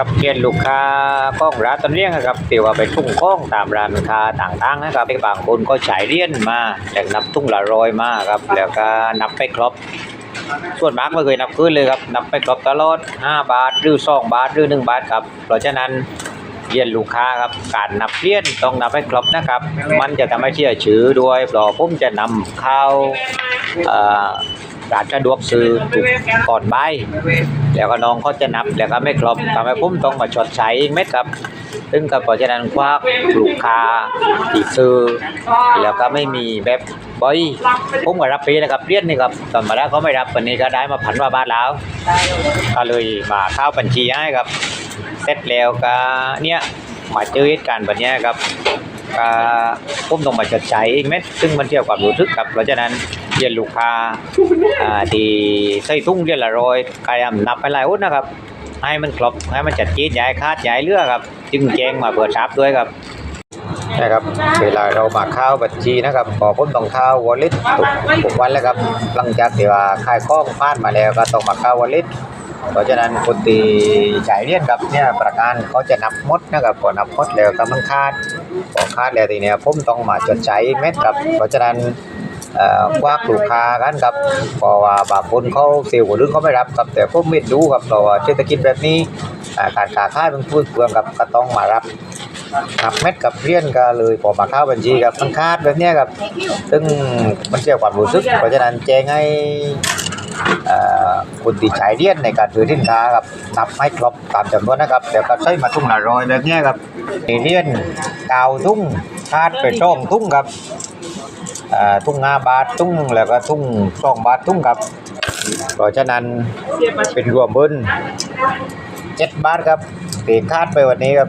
ครับเกียนลูกค้าก้องร้านตอนเรียงนะครับตีว่าไปทุ่งก้องตามร้านค้าต่างๆนะครับบางคนก็ฉายเลี้ยนมาแต่นับทุ่งละร้อยมาครับแล้วก็นับไปครบส่วนมากไม่เคยนับขึ้นเลยครับนับไปครบตลอด 5 บาทหรือ2บาทหรือ1บาทครับเพราะฉะนั้น เรียนลูกค้าครับการนับเรียนต้องนับให้ครบนะครับ มันจะทำให้เชื่อถือด้วยเพราะผมจะนำเข้าเอ่อร้านสะดวกซื้อถูกก่อนใบแล้วก็น้องเขาจะนับแล้วก็ไม่ครบทำให้ผมต้องมาชดใช้เม็ดครับ ซึ่งก็เพราะฉะนั้นควักลูกค้าที่ซื้อแล้วก็ไม่มีแบบบอยผมก็รับปีนะครับเรียนนี่ครับตอนมาแล้วเขาไม่รับวันนี้ก็ได้มาพันว่าบาทแล้ว ก็เลยมาเข้าบัญชีให้ครับ เสร็จแล้วก็เนี่ยมาเจอเหตุการณ์แบบนี้ครับก็ผมต้องมาชดใช้อีกเม็ดซึ่งมันเกี่ยวกับรู้ทึกครับ เพราะฉะนั้นเรียนลูกค้าอ่าที่ใส่ทุ่งเรียนละร้อยกายนับไปหลายอุดนะครับ ให้มันครบให้มันจัดจีนย้ายคาดย้ายเรือครับ จึงแจ้งมาเปิดทรัพย์ด้วยครับนะครับเวลาเรามาข้าวบัญชีนะครับพอผมต้องข้าววอลเล็ตทุกวันแล้วครับหลังจากที่ว่าค่ายข้องผ่านมาแล้วก็ต้องมาข้าวอลเล็ต เพราะฉะนั้นคนตีจ่ายเรียนครับเนี่ยประกันเขาจะนับหมดนะครับพอนับหมดแล้วก็มันคาดพอคาดแล้วทีเนี้ยผมต้องมาจดใช้เม็ดครับ เพราะฉะนั้นเอ่อควักลูกค้ากันครับเพราะว่าบางคนเขาเซลล์คนอื่นเขาไม่รับครับแต่ผมไม่รู้ครับเพราะว่าเศรษฐกิจแบบนี้การค้าขายมันพูดเปลืองครับก็ต้องมารับนับเม็ดกับเรียนก็เลยพอมาเข้าบัญชีครับมันคาดแบบเนี้ยครับ ซึ่งมันเสียความรู้สึกเพราะฉะนั้นแจ้งให้ เอ่อคนที่ใช้เรียนในการซื้อสินค้าครับนับให้ครบตามจำนวนนะครับเดี๋ยวก็ใช้มาทุ่งละร้อยแบบนี้ครับเรียนกาวทุ่งคาดไปช่องทุ่งครับทุ่งห้าบาททุ่งแล้วก็ทุ่งสองบาททุ่งครับเพราะฉะนั้นเป็นรวมบิ้ลเจ็ดบาทครับตีคาดไปวันนี้ครับ